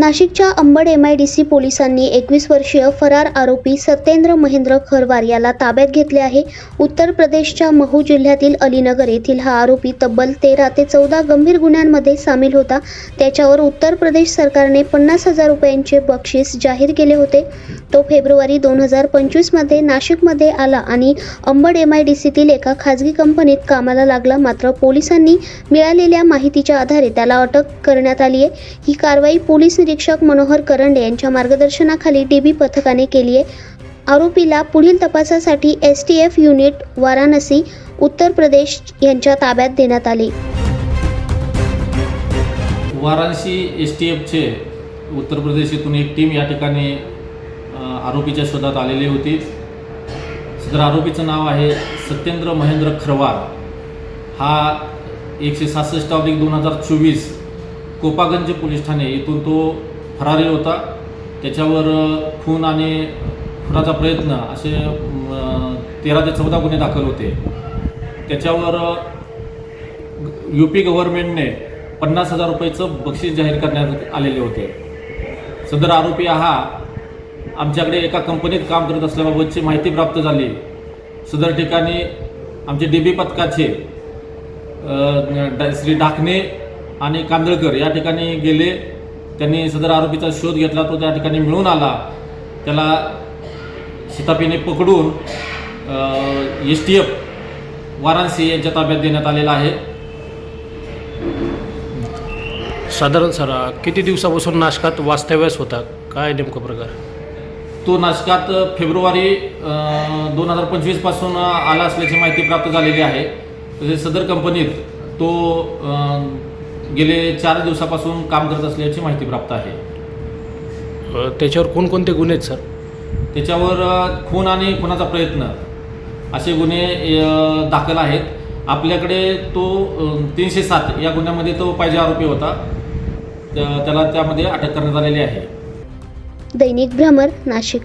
नाशिकच्या Ambad M I D C पोलिसांनी एकवीस वर्षीय फरार आरोपी सत्येंद्र महेंद्र खरवार याला ताब्यात घेतले आहे. उत्तर प्रदेशच्या महू जिल्ह्यातील अलीनगर येथील हा आरोपी तब्बल तेरा ते चौदा गंभीर गुन्ह्यांमध्ये सामील होता. त्याच्यावर उत्तर प्रदेश सरकारने पन्नास हजार रुपयांचे बक्षीस जाहीर केले होते. तो फेब्रुवारी दोन हजार पंचवीसमध्ये नाशिकमध्ये आला आणि अंबड एम आय डी सीतील एका खाजगी कंपनीत कामाला लागला. मात्र पोलिसांनी मिळालेल्या माहितीच्या आधारे त्याला अटक करण्यात आली आहे. ही कारवाई पोलीस निरीक्षक मनोहर करंडे यांच्या मार्गदर्शनाखाली डीबी पथकाने केली आहे. आरोपीला पुढील तपासासाठी S T F unit Varanasi Uttar Pradesh यांच्या ताब्यात देण्यात आले. वाराणसी एस टी एफचे उत्तर प्रदेश येथून एक टीम या ठिकाणी आरोपीच्या शोधात आलेली होती. सदर आरोपीचं नाव आहे सत्येंद्र महेंद्र खरवार. हा एकशे सहासष्ट ऑब्लिक दोन हजार चोवीस कोपागंज पोलीस ठाणे येथून तो फरारी होता. त्याच्यावर खून आणि खुनाचा प्रयत्न असे तेरा ते चौदा गुन्हे दाखल होते. त्याच्यावर यू पी गव्हर्नमेंटने पन्नास हजार रुपयाचं बक्षीस जाहीर करण्यात आलेले होते. सदर आरोपी हा आमच्याकडे एका कंपनीत काम करत असल्याबाबतची माहिती प्राप्त झाली. सदर ठिकाणी आमचे डी बी पथकाचे श्री ढाकणे आणि कांदळकर या ठिकाणी गेले. त्यांनी सदर आरोपीचा शोध घेतला तो त्या ठिकाणी मिळून आला. त्याला शितापीने पकडून एस टी एफ वाराणसी यांच्या ताब्यात देण्यात आलेला आहे. साधारण सर किती दिवसापासून नाशकात वास्तव्यास होता? काय नेमकं प्रकार? तो नाशकात फेब्रुवारी दोन हजार पंचवीसपासून आला असल्याची माहिती प्राप्त झालेली आहे. तसेच सदर कंपनीत तो गेले चार दिवसापासून काम करत असल्याची माहिती प्राप्त आहे. अ, त्याच्यावर कोणकोणते गुन्हे आहेत सर? त्याच्यावर अ, खून आणि खुनाचा प्रयत्न असे गुन्हे अ, दाखल आहेत. आपल्याकडे तो तीनशे सात या गुन्ह्यामध्ये तो पाहिजे आरोपी होता. त्या- त्याला त्यामध्ये अटक करण्यात आलेली आहे. दैनिक भ्रमर नाशिक.